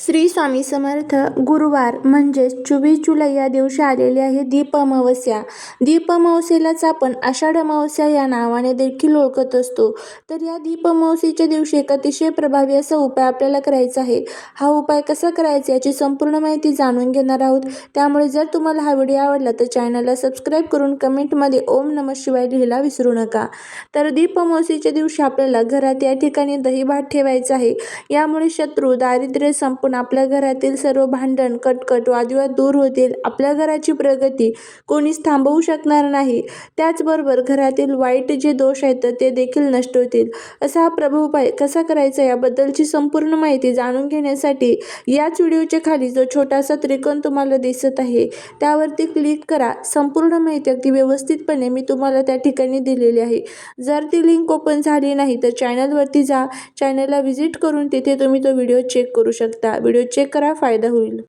श्री स्वामी समर्थ गुरुवार म्हणजेच चोवीस जुलै या दिवशी आलेली आहे दीप अमावस्या. दीप अमावस्येलाच आपण आषाढ अमावस्या या नावाने देखील ओळखत असतो. तर या दीप अमावस्येच्या दिवशी एक अतिशय प्रभावी असा उपाय आपल्याला करायचा आहे. हा उपाय कसा करायचा याची संपूर्ण माहिती जाणून घेणार आहोत. त्यामुळे जर तुम्हाला हा व्हिडिओ आवडला तर चॅनलला सबस्क्राईब करून कमेंटमध्ये ओम नम शिवाय लिहायला विसरू नका. तर दीप अमावस्येच्या दिवशी आपल्याला घरात या ठिकाणी दही भात ठेवायचा आहे. यामुळे शत्रू दारिद्र्य संपून आपल्या घरातील सर्व भांडण कटकट वादविवाद दूर होतील. आपल्या घराची प्रगती कोणीच थांबवू शकणार नाही. त्याचबरोबर घरातील वाईट जे दोष आहेत तर ते देखील नष्ट होतील. असा हा प्रभू उपाय कसा करायचा याबद्दलची संपूर्ण माहिती जाणून घेण्यासाठी याच व्हिडिओच्या खाली जो छोटासा त्रिकोण तुम्हाला दिसत आहे त्यावरती क्लिक करा. संपूर्ण माहिती अगदी व्यवस्थितपणे मी तुम्हाला त्या ठिकाणी दिलेली आहे. जर ती लिंक ओपन झाली नाही तर चॅनलवरती जा. चॅनलला व्हिजिट करून तिथे तुम्ही तो व्हिडिओ चेक करू शकता. व्हिडिओ चेक करा फायदा होईल.